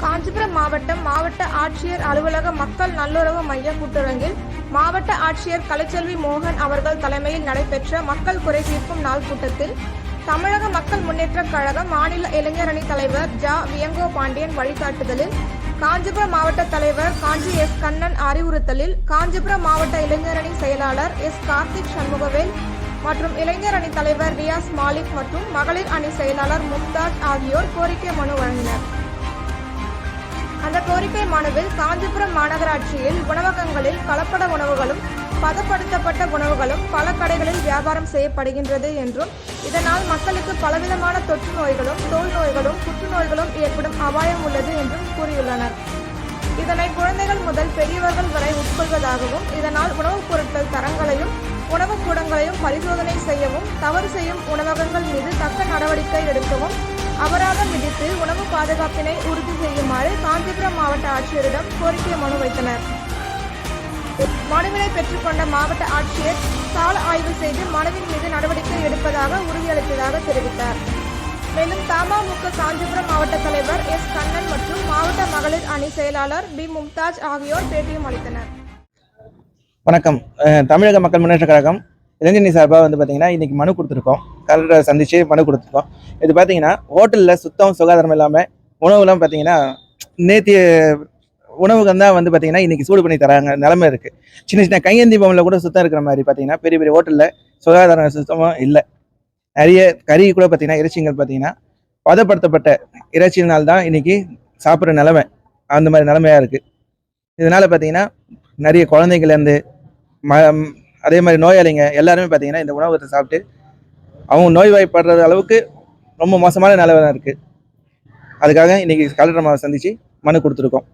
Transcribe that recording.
காஞ்சிபுரம் மாவட்டம் மாவட்ட ஆட்சியர் அலுவலக மக்கள் நல்லுறவு மைய கூட்டுறங்கில் மாவட்ட ஆட்சியர் கலைச்செல்வி மோகன் அவர்கள் தலைமையில் நடைபெற்ற மக்கள் குறை தீர்க்கும் நாள் கூட்டத்தில் தமிழக மக்கள் முன்னேற்றக் கழக மாநில இளைஞரணி தலைவர் ஜா. வியங்கோ பாண்டியன் வழிகாட்டுதலில் காஞ்சிபுரம் மாவட்ட தலைவர் காஞ்சி எஸ். கண்ணன் அறிவுறுத்தலில் காஞ்சிபுரம் மாவட்ட இளைஞரணி செயலாளர் எஸ். கார்த்திக் சண்முகவேல் மற்றும் இளைஞர் அணி தலைவர் ரியாஸ் மாலிக் மற்றும் மகளிர் அணி செயலாளர் மும்தாஜ் ஆகியோர் கோரிக்கை மனு வழங்கினர். அந்த கோரிக்கை மனுவில் காஞ்சிபுரம் மாநகராட்சியில் உணவகங்களில் கலப்பட உணவுகளும் பதப்படுத்தப்பட்ட உணவுகளும் பல கடைகளில் வியாபாரம் செய்யப்படுகின்றது என்றும் இதனால் மக்களுக்கு பலவிதமான தொற்று நோய்களும் தோல் நோய்களும் புற்றுநோய்களும் ஏற்படும் அபாயம் உள்ளது என்றும் கூறியுள்ளனர். இதனை குழந்தைகள் முதல் பெரியவர்கள் வரை உட்கொள்வதாகவும் இதனால் உணவுப் பொருட்கள் தரங்களையும் உணவுக் கூடங்களையும் பரிசோதனை செய்யவும் தவறு செய்யும் உணவகங்கள் மீது தக்க நடவடிக்கை எடுக்கவும் அபராதம் விதித்து உணவு பாதுகாப்பினை உறுதி செய்யுமாறு காஞ்சிபுரம் மாவட்ட ஆட்சியரிடம் கோரிக்கை மனு வைத்தனர். மனுவினை பெற்றுக்கொண்ட மாவட்ட ஆட்சியர் சால ஆய்வு செய்து மனுவின் மீது நடவடிக்கை எடுப்பதாக உறுதியளித்ததாக தெரிவித்தார். மேலும் தமாமுக காஞ்சிபுரம் மாவட்ட தலைவர் எஸ் கண்ணன் மற்றும் மாவட்ட மகளிர் அணி செயலாளர் பி மும்தாஜ் ஆகியோர் பேட்டியும் அளித்தனர். வணக்கம். அஹ் தமிழக மக்கள் முன்னேற்ற கழகம் இளைஞரணி சார்பாக வந்து பார்த்தீங்கன்னா இன்றைக்கி மனு கொடுத்துருக்கோம். கலெக்டரை சந்தித்து மனு கொடுத்துருக்கோம். இது பார்த்தீங்கன்னா ஹோட்டலில் சுத்தம் சுகாதாரம் இல்லாமல் உணவுலாம் பார்த்தீங்கன்னா நேத்திய உணவுகள் தான் வந்து பார்த்தீங்கன்னா இன்னைக்கு சூடு பண்ணி தராங்க நிலமை இருக்குது சின்ன சின்ன கையேந்தி பொம்மில் கூட சுத்தம் இருக்கிற மாதிரி பார்த்தீங்கன்னா பெரிய பெரிய ஹோட்டலில் சுகாதாரம் சுத்தமாக இல்லை. நிறைய கறி கூட பார்த்தீங்கன்னா இறைச்சிகள் பார்த்தீங்கன்னா பதப்படுத்தப்பட்ட இறைச்சினால் தான் இன்றைக்கி சாப்பிட்ற நிலமை. அந்த மாதிரி நிலமையாக இருக்குது இதனால் பார்த்தீங்கன்னா நிறைய குழந்தைங்கள்லேருந்து ம அதே மாதிரி நோயாளிங்க எல்லாருமே பார்த்தீங்கன்னா இந்த உணவகத்தை சாப்பிட்டு அவங்க நோய்வாய்ப்படுற அளவுக்கு ரொம்ப மோசமான நிலவரம் இருக்குது அதுக்காக இன்னைக்கு கலெக்டர் மாவை சந்தித்து மனு கொடுத்துருக்கோம்.